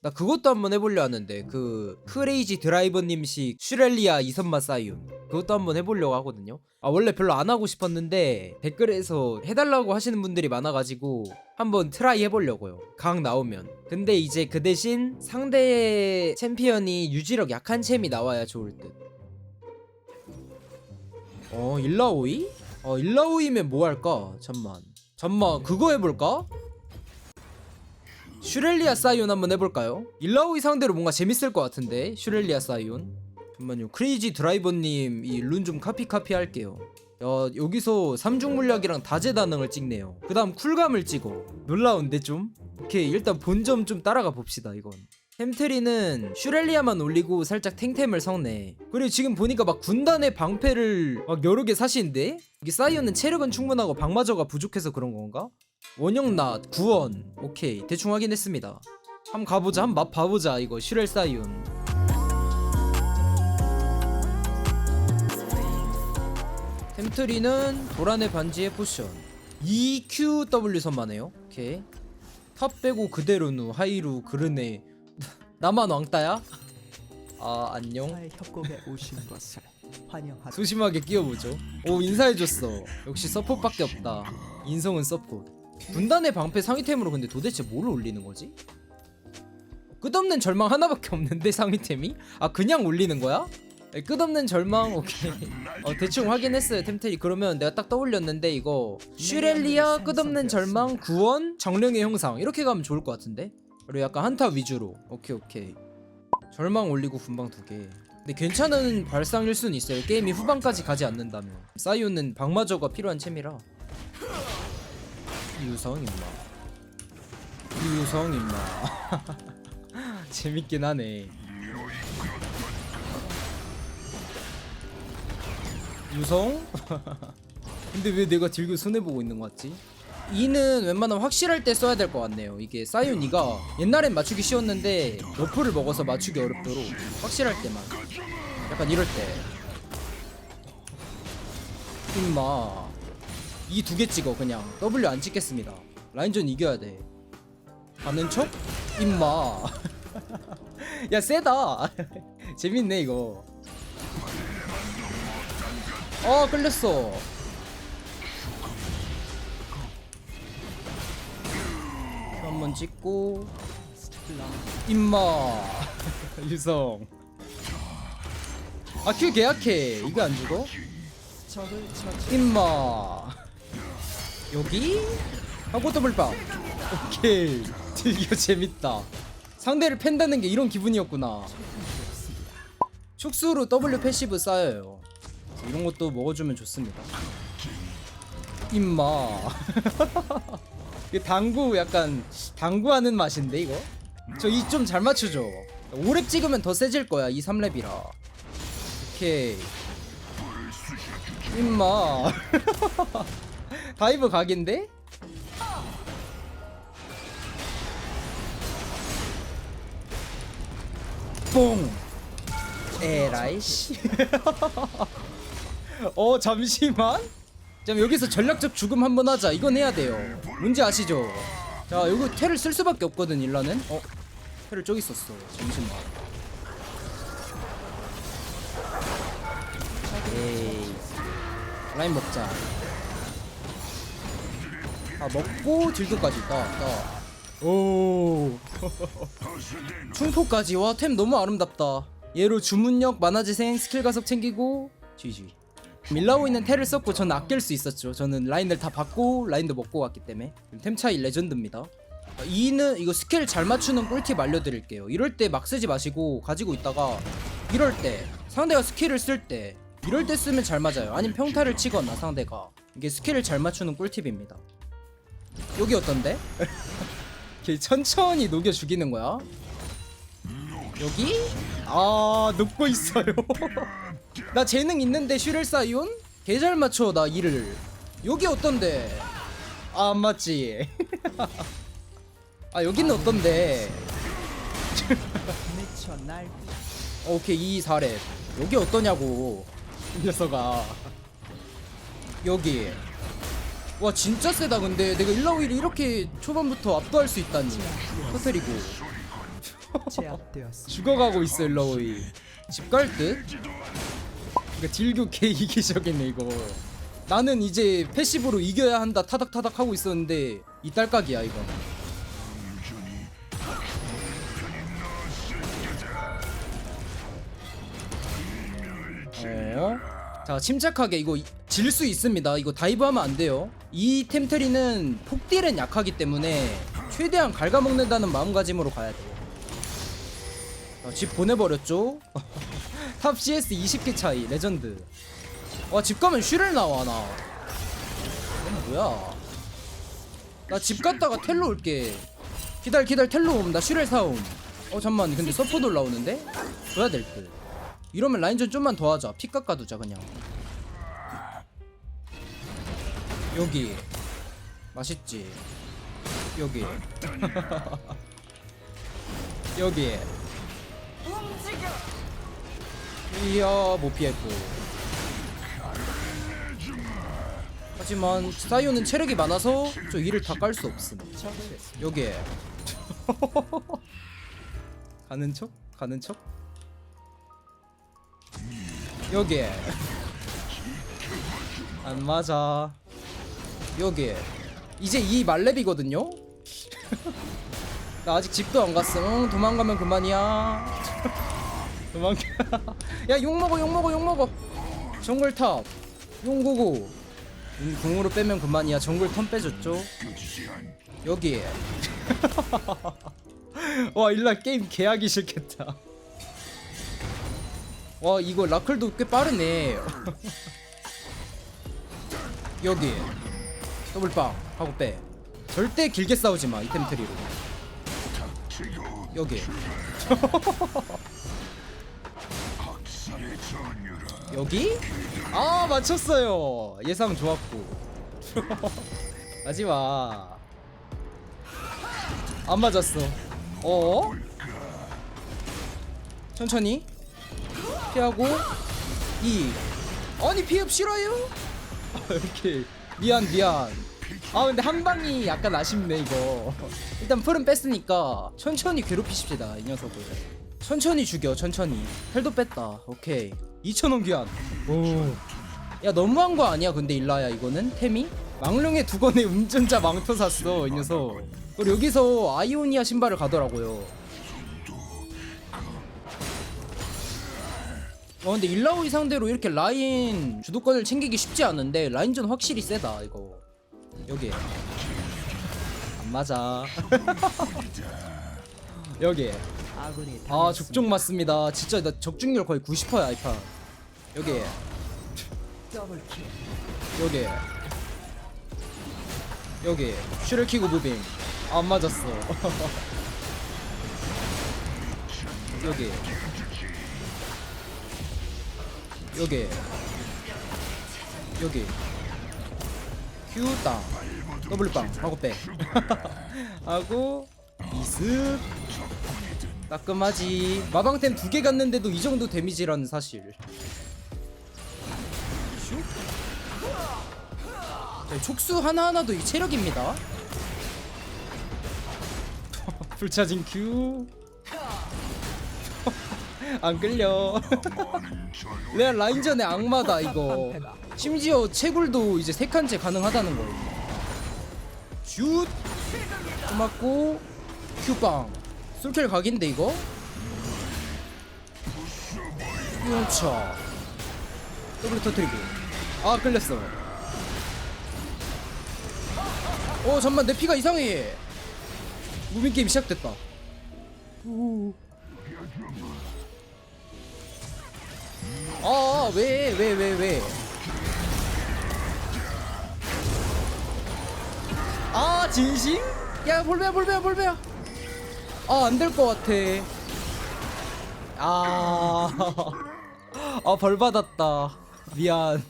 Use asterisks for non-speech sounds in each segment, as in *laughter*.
나 그것도 한번 해보려 하는데 그 크레이지 드라이버님식 슈렐리아 이선마 사이온 그것도 한번 해보려고 하거든요 아 원래 별로 안 하고 싶었는데 댓글에서 해달라고 하시는 분들이 많아가지고 한번 트라이 해보려고요 강 나오면 근데 이제 그 대신 상대의 챔피언이 유지력 약한 챔이 나와야 좋을 듯어 일라오이? 어 일라오이면 뭐 할까? 잠만 잠만 그거 해볼까? 슈렐리아 사이온 한번 해볼까요? 일라오이 상대로 뭔가 재밌을 것 같은데 슈렐리아 사이온. 잠만요. 크레이지 드라이버님 이 룬 좀 카피 카피 할게요. 야 여기서 삼중 물약이랑 다재다능을 찍네요. 그 다음 쿨감을 찍어. 놀라운데 좀? 오케이 일단 본점 좀 따라가 봅시다 이건. 템트리는 슈렐리아만 올리고 살짝 탱템을 섞네. 그리고 지금 보니까 막 군단의 방패를 막 여러 개 사시는데? 이게 사이온은 체력은 충분하고 방마저가 부족해서 그런 건가? 원형낫 구원 오케이 대충 확인했습니다 한번 가보자 한번 맛 봐보자 이거 슈렐 사이온 템트리는 도란의 반지의 포션 EQW 선마네요 오케이 탑 빼고 그대로 누 하이루 그르네 *laughs* 나만 왕따야? 아 안녕 협곡에 오신 것을 환영하다. 소심하게 끼워보죠. 오 인사해줬어. 역시 서폿밖에 없다. 인성은 서폿. 분단의 방패 상위템으로 근데 도대체 뭘 올리는 거지? 끝없는 절망 하나밖에 없는데 상위템이? 아 그냥 올리는 거야? 에, 끝없는 절망 오케이. 어 대충 확인했어요 템텔이. 그러면 내가 딱 떠올렸는데 이거 슈렐리아 끝없는 절망 구원 정령의 형상 이렇게 가면 좋을 것 같은데? 그리고 약간 한타 위주로. 오케이 오케이. 절망 올리고 분방 두 개. 근데 괜찮은 발상일 수는 있어요. 게임이 후반까지 가지 않는다면. 사이온은 방마저가 필요한 챔이라. 유성 임마. 유성 임마. *laughs* 재밌긴 하네. 유성? *laughs* 근데 왜 내가 들고 손해 보고 있는 것 같지? 이는 웬만하면 확실할 때 써야 될 것 같네요. 이게 사이온 이가 옛날엔 맞추기 쉬웠는데 너프를 먹어서 맞추기 어렵도록 확실할 때만. 약간 이럴 때. 임마. 이 두 개 찍어 그냥. W 안 찍겠습니다. 라인전 이겨야 돼. 가는 척? 임마. *laughs* 야 세다. *laughs* 재밌네 이거. 어 끌렸어. 한 번 찍고 임마 *laughs* 유성 아큐 계약해 이거 안 죽어? 임마 여기? 하고 더블빵 오케이. 드디어 재밌다. 상대를 팬다는 게 이런 기분이었구나. 축수로 W 패시브 쌓여요. 이런 것도 먹어주면 좋습니다. 임마. *laughs* 당구 약간 당구하는 맛인데 이거? 저 이 좀 잘 맞추죠? 5렙 찍으면 더 세질 거야 이 3렙이라. 오케이. 임마 *laughs* 다이브 각인데? 뽕 에라이 씨. *laughs* 어 잠시만. 잠 여기서 전략적 죽음 한번 하자. 이건 해야 돼요. 뭔지 아시죠? 자 여기 테를 쓸 수밖에 없거든 일라는. 어 테를 저기 있었어. 잠시만. 에이 라인 먹자. 아 먹고 딜도까지 따 따. 오. *laughs* 충포까지 와 템 너무 아름답다. 얘로 주문력 만화재생 스킬 가속 챙기고 GG 밀라오 있는 텔을 썼고 저는 아낄 수 있었죠. 저는 라인을 다 받고 라인도 먹고 갔기 때문에. 템 차이 레전드입니다. 아, 이는 이거 스킬 잘 맞추는 꿀팁 알려드릴게요. 이럴 때 막 쓰지 마시고 가지고 있다가 이럴 때 상대가 스킬을 쓸 때 이럴 때 쓰면 잘 맞아요. 아니면 평타를 치거나 상대가. 이게 스킬을 잘 맞추는 꿀팁입니다 여기 어떤데? *laughs* 이렇게 천천히 녹여 죽이는 거야. 여기? 아, 녹고 있어요. *laughs* 나 재능 있는데 슈렐 사이온? 개잘 맞춰 나 이를. 여기 어떤데? 아, 안 맞지. *laughs* 아, 여기는 어떤데? 오케이, 2, 4렙. 여기 어떠냐고. 이 녀석아. 여기. 와, 진짜 세다, 근데. 내가 일라오이를 이렇게 초반부터 압도할 수 있다니. 터트리고. 제압되었습니다. 죽어가고 있어 일러오이 집갈 듯? 그러니까 딜교 개 이기적이네 이거 나는 이제 패시브로 이겨야 한다 타닥타닥 하고 있었는데 이 딸깍이야 이거 어? 자 침착하게 이거 질 수 있습니다. 이거 다이브하면 안 돼요. 이 템트리는 폭딜은 약하기 때문에 최대한 갉아먹는다는 마음가짐으로 가야 돼요. 어, 집 보내버렸죠? *laughs* 탑 CS 20개 차이 레전드. 와집 가면 슈를 나와 나. 이건 뭐야? 나 집 갔다가 텔로 올게. 기다려 기다려 텔로 옴나 슈를 사옴 어 잠만 근데 서포트 올라오는데? 줘야 될듯 이러면 라인전 좀만 더 하자. 피 깎아두자 그냥. 여기. 맛있지? 여기. *laughs* 여기. 이야 못 피했고. 하지만 사이오는 체력이 많아서 저 이를 다 깔 수 없음. 여기에. *laughs* 가는 척? 가는 척? 여기에. 안 맞아. 여기에. 이제 이 말렙이거든요? *laughs* 나 아직 집도 안 갔어. 응, 도망가면 그만이야. *laughs* 도망가. 야 욕먹어 욕먹어 욕먹어. 정글탑. 용고고 음, 궁으로 빼면 그만이야. 정글 턴 빼줬죠? 여기에. *laughs* 와 일라 게임 개하기 싫겠다 와 이거 라클도 꽤 빠르네. 여기. 더블빵. 하고 빼. 절대 길게 싸우지 마 이템 트리로. 여기. *laughs* 여기? 아 맞췄어요. 예상 좋았고. *laughs* 하지마 안 맞았어. 어? 천천히 피하고 2 아니 피흡 싫어요? 아, 이렇게. 미안 미안. 아 근데 한 방이 약간 아쉽네 이거. 일단 풀은 뺐으니까 천천히 괴롭히십시다 이 녀석을. 천천히 죽여 천천히. 헬도 뺐다. 오케이. 2천원 귀환. 오야 너무한 거 아니야 근데 일라야 이거는? 템이? 망령의 두건의 *laughs* 운전자 망토 샀어 이 녀석. 그리고 여기서 아이오니아 신발을 가더라고요 어 근데 일라오이 상대로 이렇게 라인 주도권을 챙기기 쉽지 않은데 라인전 확실히 세다 이거. 여기 안 맞아. *laughs* 여기 아군이 아 적중 맞습니다. 진짜 나 적중률 거의 90%야 아이파. 여기 더블킬. 여기 여기 슈를 키고 무빙. 안 맞았어. *laughs* 여기 여기. 여기. 큐땅 더블빵. 하고 빼. *laughs* 하고 이습. 따끔하지. 마방템 두 개 갔는데도 이 정도 데미지라는 사실. 슉 네, 촉수 하나하나도 이 체력입니다. *laughs* 불차징 큐. 안 끌려. *laughs* 레알 라인전의 악마다 이거. 심지어 채굴도 이제 세 칸째 가능하다는 거예요. 슛. 또 맞고 큐빵. 솔킬 각인데 이거? 용차. 더블 터트리고. 아 끌렸어. 어 잠만 내 피가 이상해 무빙 게임 시작됐다 아왜 왜 왜 왜 아 진심? 야 볼배야 볼배야 볼배야 아 안 될 것 같아 아, *laughs* 아, 벌 받았다. 미안.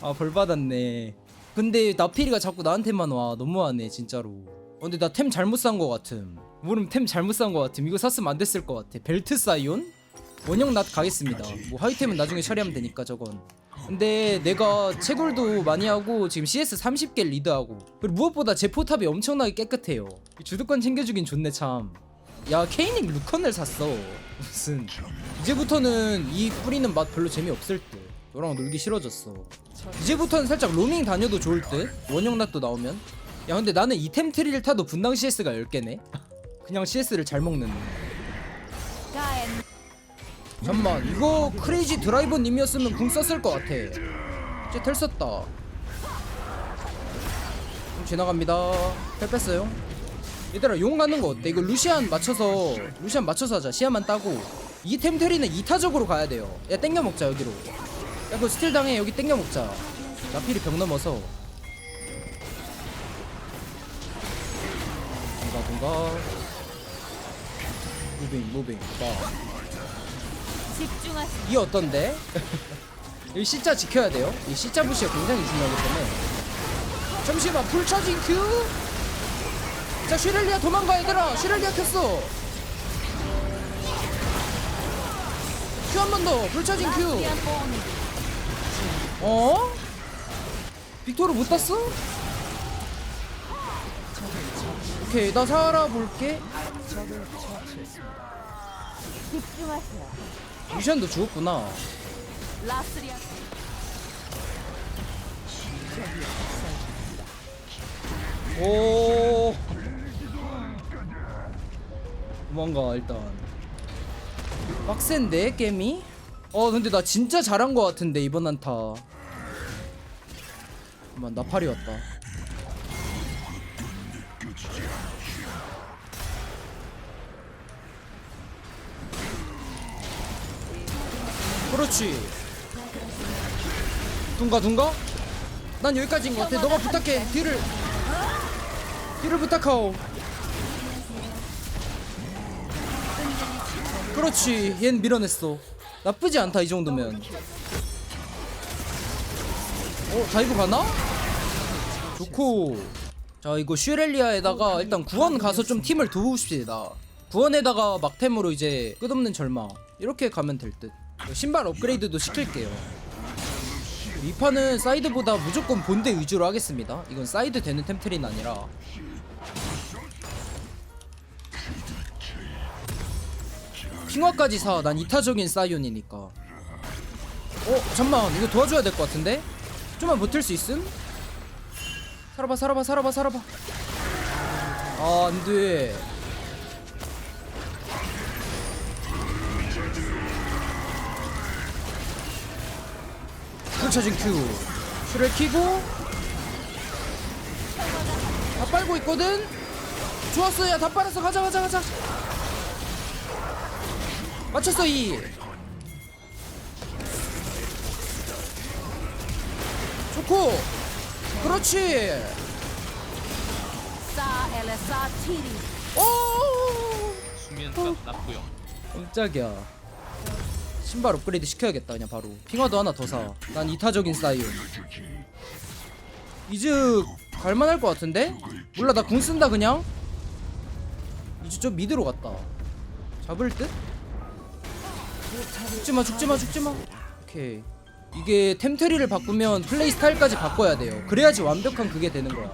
아, 벌 받았네. 근데 나필이가 자꾸 나한테만 와. 너무하네, 진짜로. 어, 근데 나 템 잘못 산거 같음. 모름 템 잘못 산거 같음. 이거 샀으면 안 됐을 것 같아. 벨트 사이온? 원형 낫 가겠습니다. 뭐 하이템은 나중에 처리하면 되니까 저건. 근데 내가 채굴도 많이 하고 지금 CS 30개 리드하고. 그리고 무엇보다 제 포탑이 엄청나게 깨끗해요. 주도권 챙겨주긴 좋네 참. 야 케이닝 루컨을 샀어. 무슨. 이제부터는 이 뿌리는 맛 별로 재미없을 듯. 너랑 놀기 싫어졌어. 이제부터는 살짝 로밍 다녀도 좋을 듯? 원형 낫도 나오면? 야 근데 나는 이템 트리를 타도 분당 CS가 10개네? 그냥 CS를 잘 먹는 잠만 이거 크레이지 드라이버 님이었으면 궁 썼을 것 같아. 이제 텔 썼다. 좀 지나갑니다. 텔 뺐어요. 얘들아 용 가는 거 어때? 이거 루시안 맞춰서 루시안 맞춰서 하자. 시야만 따고. 이 템 테리는 이타적으로 가야 돼요. 야 땡겨 먹자 여기로. 야 그 스틸 당해. 여기 땡겨 먹자. 나필이 벽 넘어서. 뭔가 뭔가. 무빙 무빙. 봐 집중하세요. 이 어떤데? 이 C자 지켜야 돼요. 이 C자 부시가 굉장히 중요하기 때문에. 잠시만 풀 차징 큐. 자 슈렐리아 도망가 얘들아. 슈렐리아 켰어. 큐 한 번 더. 풀차징 큐. 라스리안 본 어? 빅토르 못 땄어? 오케이 나 살아볼게. 집중하세요. 루시안도 죽었구나. 오 도망가 일단 빡센데 게임이? 어 근데 나 진짜 잘한 거 같은데 이번 한타 잠깐만 나팔이 왔다 그렇지. 둥가 둥가? 난 여기까지인 것 같아. 너가 부탁해. 뒤를. 뒤를 부탁하오. 그렇지. 얜 밀어냈어. 나쁘지 않다 이 정도면. 어 다이브 가나? 좋고. 자 이거 슈렐리아에다가 일단 구원 가서 좀 팀을 도우십시다. 구원에다가 막템으로 이제 끝없는 절망. 이렇게 가면 될듯 신발 업그레이드도 시킬게요 이 판은 사이드보다 무조건 본대 위주로 하겠습니다 이건 사이드 되는 템트린 아니라 핑화까지 사. 난 이타적인 사이온이니까. 어, 잠만. 이거 도와줘야 될 것 같은데? 좀만 버틸 수 있음? 살아봐, 살아봐, 살아봐, 살아봐. 아, 안 돼. 풀차진 큐. 슈를 키고. 다 빨고 있거든? 좋았어, 야, 다 빨았어. 가자, 가자, 가자. 맞췄어 이 좋고 그렇지 사 엘레사 티리 오 수면값 납부용 깜짝이야 신발 업그레이드 시켜야겠다 그냥 바로. 핑화도 하나 더사난 이타적인 사이온. 이즈 갈만할 것 같은데? 몰라 나 궁 쓴다 그냥? 이즈 좀 미드로 갔다. 잡을 듯? 죽지마 죽지마 죽지마. 오케이. 이게 템트리를 바꾸면 플레이 스타일까지 바꿔야 돼요. 그래야지 완벽한 그게 되는 거야.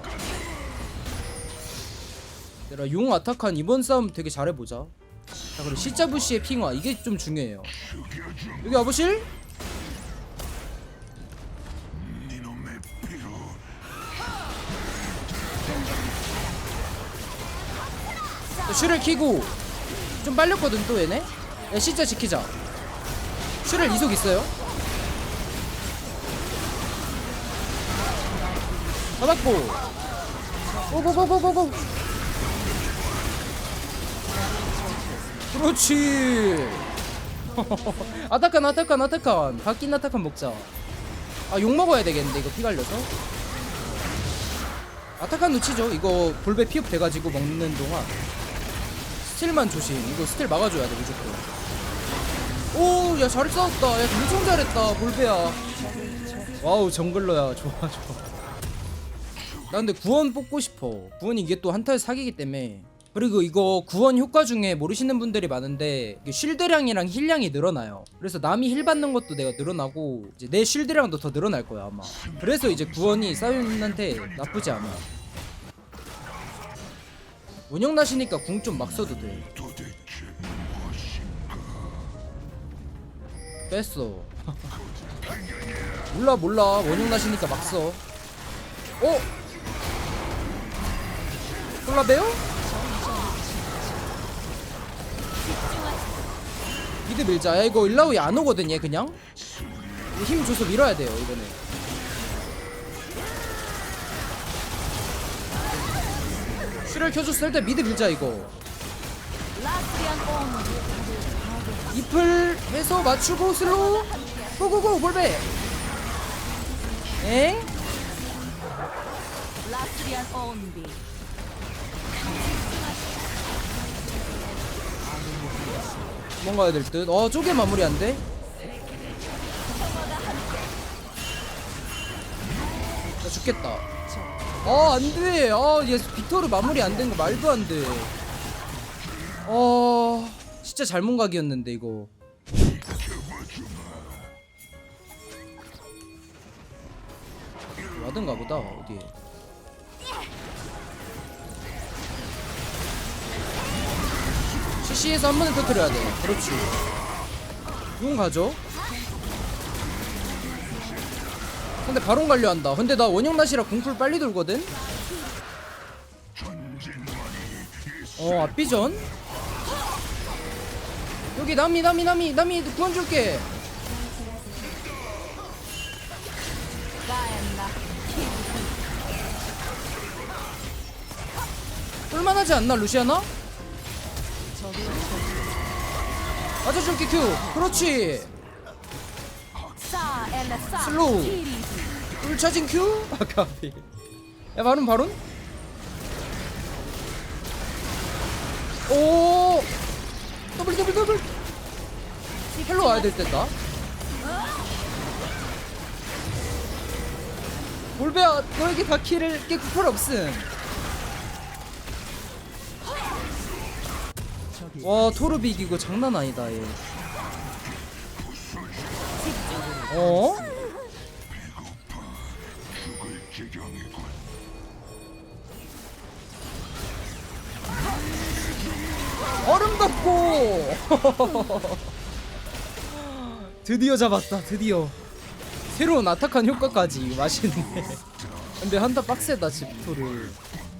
얘들아 용 아타칸 이번 싸움 되게 잘해보자 자 그리고 시자부시의 핑화. 이게 좀 중요해요. 여기 와보실? 자, 슈를 키고 좀 빨렸거든 또 얘네? 야 시자 지키자. 슈를 이속 있어요? 잡았고. 고고고고고고 그렇지. *laughs* 아타칸 아타칸 아타칸. 바뀐 아타칸 먹자. 아 욕 먹어야 되겠는데 이거 피 갈려서? 아타칸 놓치죠. 이거 볼베 피업 돼가지고 먹는 동안. 스틸만 조심. 이거 스틸 막아줘야 돼 무조건. 오야 잘 싸웠다. 야 엄청 잘했다 볼베야. 와우 정글러야. *laughs* 좋아 좋아. 나 근데 구원 뽑고 싶어. 구원이 이게 또 한타의 사기기 때문에 그리고 이거 구원 효과 중에 모르시는 분들이 많은데 쉴드량이랑 힐량이 늘어나요. 그래서 남이 힐 받는 것도 내가 늘어나고 이제 내 쉴드량도 더 늘어날 거야 아마. 그래서 이제 구원이 싸윤한테 나쁘지 않아. 원형 나시니까 궁 좀 막 써도 돼. 뺐어. 몰라 몰라 원형 나시니까 막 써. 어? 콜라베요? 미드 밀자 야 이거 일라우이 안 오거든 얘 그냥 힘 줘서 밀어야 돼요 이거는 슈를 켜줬을 때 미드 밀자 이거. 잎을 해서 맞추고 슬로우 고고고 볼배 엥? 라스리안 온비. 도망가야 될 듯. 어 쪼개 마무리 안 돼? 나 죽겠다. 아 안 돼. 아 얘 빅토르 마무리 안 된 거 말도 안 돼. 어 진짜 잘못 각이었는데 이거. 와든가 보다 어디에 CC에서 한 번에 터뜨려야 돼. 그렇지. 이건 가죠? 근데 바론 갈려 한다. 근데 나 원형 낫이라 궁풀 빨리 돌거든? 어 앞비전? 여기 남이 남이 남이 남이 구원 줄게. 가엔나. 꿀만하지 않나 루시아나? 맞아줄게 큐 그렇지. 슬로우. 꿀차진 큐 아까비. 야 바론 바론 오! 더블 더블 더블. 헬로 와야 될 텐다. 볼베야 너에게 다키를 깨 쿠팔 없음 와 토르비 이기고 장난 아니다 얘. 어? 아름답고! *laughs* 드디어 잡았다 드디어. 새로운 아타칸 효과까지 맛있네. 근데 한타 빡세다 집토를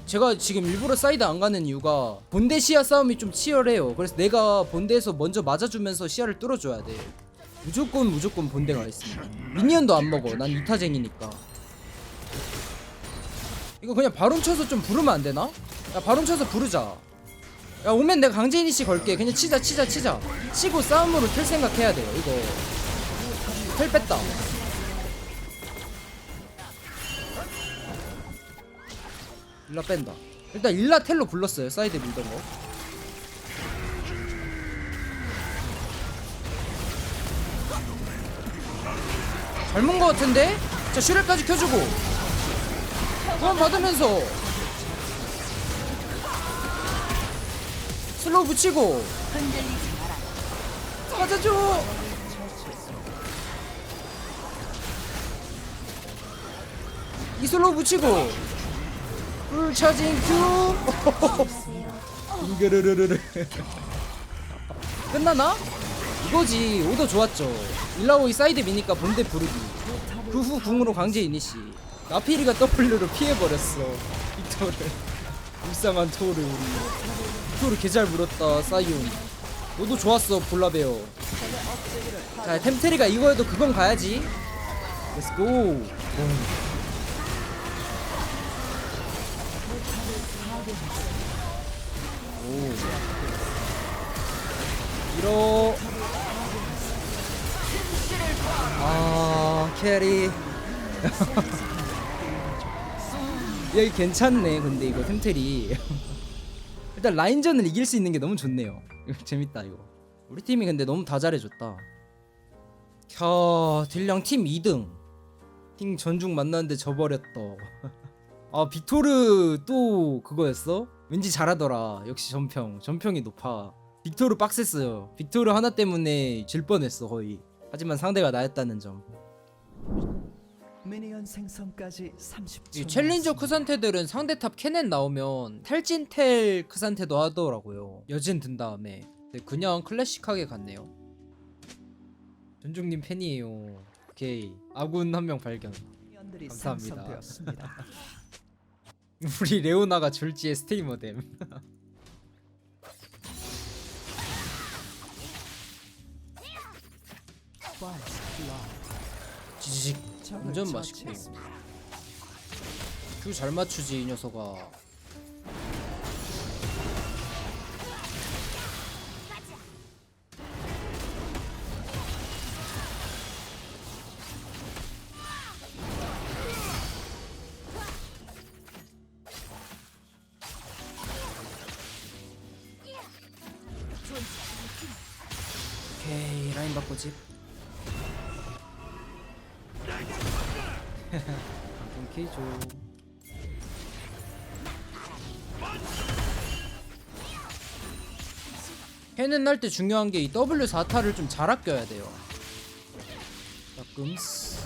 제가 지금 일부러 사이드 안 가는 이유가 본대 시야 싸움이 좀 치열해요. 그래서 내가 본대에서 먼저 맞아주면서 시야를 뚫어줘야 돼. 무조건 무조건 본대 가 있습니다. 미니언도 안 먹어. 난 이타쟁이니까. 이거 그냥 바론 쳐서 좀 부르면 안 되나? 야 바론 쳐서 부르자. 야 오면 내가 강제이니 씨 걸게. 그냥 치자 치자 치자. 치고 싸움으로 텔 생각해야 돼요 이거. 텔 뺐다 일라 뺀다. 일단 일라 텔로 불렀어요 사이드 밀던 거. 젊은 거 같은데? 자 슈렉까지 켜주고. 구원 받으면서. 슬로우 붙이고. 맞아줘. 이 슬로우 붙이고 풀 차징 큐 잉그르르르르. 끝나나? 이거지. 오더 좋았죠. 일라오이 사이드 미니까 본대 부르기. 그 후 궁으로 강제 이니시. 나피리가 W로 피해버렸어. 빅토르 불쌍한 토르 우리. 토르 개잘 물었다 사이온. 너도 좋았어 볼라베어. 자 템테리가 이거에도 그건 가야지. 렛츠고 밀어 아 캐리. *laughs* 여기 괜찮네 근데 이거 템테리 *laughs* 일단 라인전을 이길 수 있는 게 너무 좋네요. 재밌다 이거. 우리 팀이 근데 너무 다 잘해줬다. 캬 딜량 팀 2등. 팀 전중 만났는데 져버렸다. *laughs* 아 빅토르 또 그거였어? 왠지 잘하더라. 역시 전평. 전평이 높아 빅토르 빡셌어요. 빅토르 하나 때문에 질 뻔했어 거의. 하지만 상대가 나였다는 점. 미니언 생성까지 30초. 이 챌린저 크산테들은 상대 탑 캐넨 나오면 탈진텔 크산테도 하더라고요. 여진 든 다음에. 근데 그냥 클래식하게 갔네요. 전중님 팬이에요. 오케이. 아군 한 명 발견. 미니언들이 감사합니다. 생성되었습니다. *laughs* 우리 레오나가 졸지의 스트리머됨 *laughs* 지지직 적을 완전 맛있고 처치했습니다. 큐잘 맞추지 이 녀석아. 오케이 라인 바꿔 집 방금 케이죠 해는 날 때 중요한 게 이 W 4타를 좀 잘 아껴야 돼요. 가끔스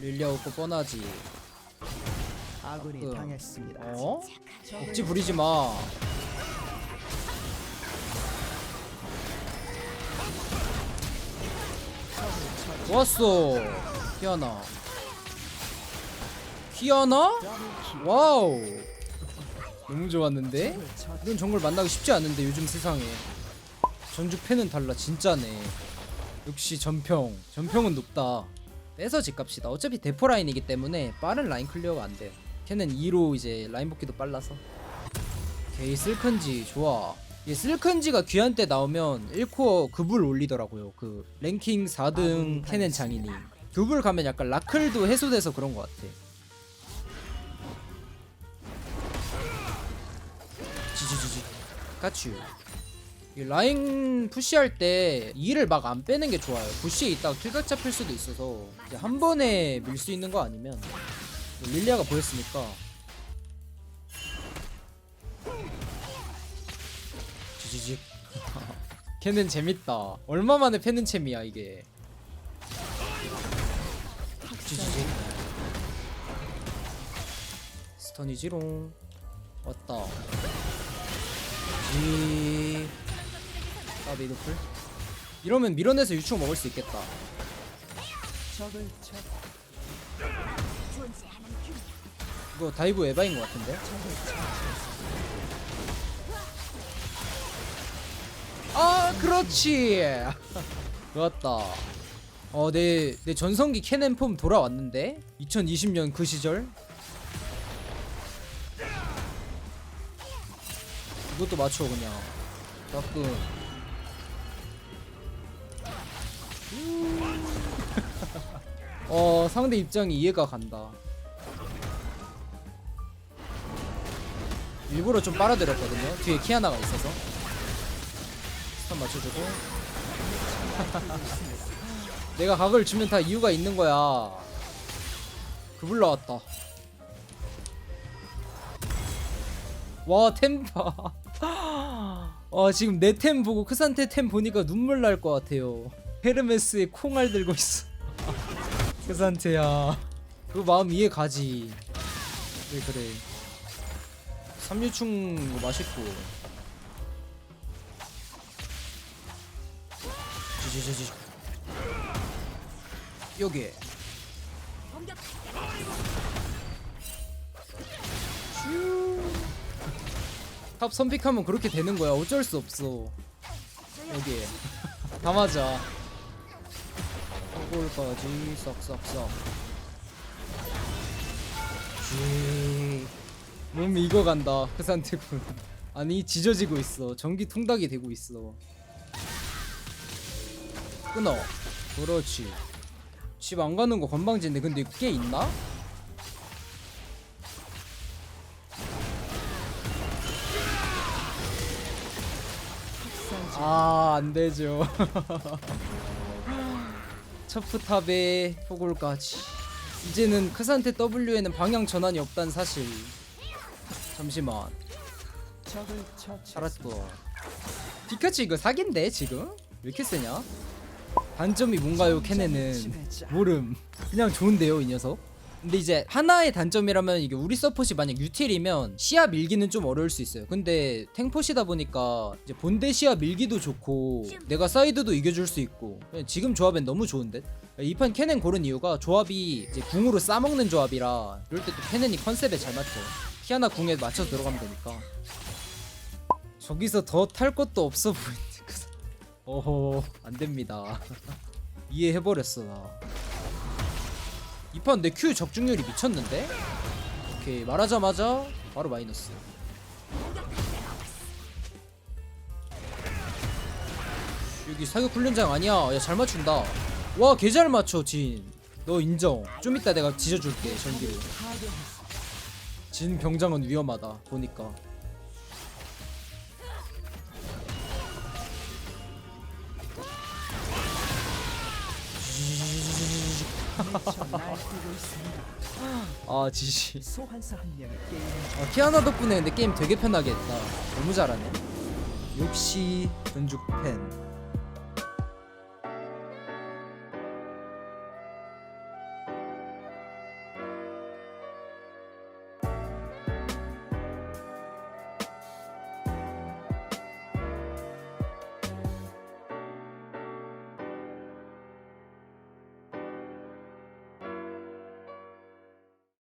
릴리아 없고 뻔하지. 아군이 그, 당했습니다. 어? 억지 부리지 마. 좋았어. 키아나. 키아나? 와우. 너무 좋았는데? 이런 정글 만나기 쉽지 않은데 요즘 세상에 전주 팬은 달라 진짜네 역시 전평 전평은 높다 빼서 집갑시다 어차피 대포 라인이기 때문에 빠른 라인 클리어가 안돼 걔는 2로 이제 라인 복귀도 빨라서 오케이 슬큰지 좋아 이 슬큰지가 귀한 때 나오면 1코어 급을 올리더라고요. 그 랭킹 4등 캐넨 장인이. 급을 가면 약간 라클도 해소돼서 그런 것 같아. 지지지지. 까츄. 이 라인 푸시할 때 2를 막 안 빼는 게 좋아요. 부시에 있다가 킬각 잡힐 수도 있어서 한 번에 밀 수 있는 거 아니면 릴리아가 보였으니까 지지직 걔는 *laughs* 재밌다. 얼마만에 패는 챔이야 이게. 지지직 스턴이지롱. 왔다. 지 까비 노플. 이러면 밀어내서 유충 먹을 수 있겠다. 이거 다이브 에바인 것 같은데 아 그렇지. *laughs* 좋았다. 어내 내 전성기 캐넨 폼 돌아왔는데? 2020년 그 시절? 이것도 맞춰 그냥. 가끔 *laughs* 어 상대 입장이 이해가 간다. 일부러 좀 빨아들였거든요 뒤에 키아나가 있어서. 스 턴 맞춰주고. *laughs* 내가 각을 주면 다 이유가 있는 거야. 그불 나왔다. 와 템파 와 *laughs* 지금 내 템 보고 크산테 템 보니까 눈물 날 것 같아요. 헤르메스의 콩알 들고 있어. *laughs* 크산테야. 그 마음 이해 가지. 왜 그래? 삼류충 맛있고 지지지지 여기. 탑 선픽하면 그렇게 되는 거야. 어쩔 수 없어. 여기. 다 맞아. 골까지. 쥐. 몸이 익어간다. 그 상태군. 아니 지져지고 있어. 전기 통닭이 되고 있어 끊어 그렇지 집 안 가는 거 건방진데 근데 꽤 있나? 아 안되죠 첫프탑에 *laughs* 포골까지 이제는 크산테 W에는 방향 전환이 없다는 사실 잠시만. 알았어 피카츄 이거 사기인데 지금? 왜 이렇게 세냐? 단점이 뭔가요 캐네는? 모름. 그냥 좋은데요 이 녀석? 근데 이제 하나의 단점이라면 이게 우리 서폿이 만약 유틸이면 시야 밀기는 좀 어려울 수 있어요. 근데 탱포시다 보니까 이제 본대 시야 밀기도 좋고 내가 사이드도 이겨줄 수 있고 지금 조합엔 너무 좋은데? 이판 캐넨 고른 이유가 조합이 이제 궁으로 싸먹는 조합이라 이럴 때또 캐넨이 컨셉에 잘 맞죠. 키아나 궁에 맞춰서 들어가면 되니까. 저기서 더 탈 것도 없어 사- 어허. 안됩니다. *laughs* 이해해버렸어. 나 이 판 내 Q 적중률이 미쳤는데? 오케이 말하자마자 바로 마이너스. 여기 사격 훈련장 아니야. 야 잘 맞춘다. 와 개 잘 맞춰 진너 인정. 좀 이따 내가 지져줄게 전기로 진 병장은 위험하다 보니까 아 지시 소환사 한 명이 게임 어, 키아나 덕분에 근데 게임 되게 편하게 했다. 너무 잘하네. 역시 전죽 팬.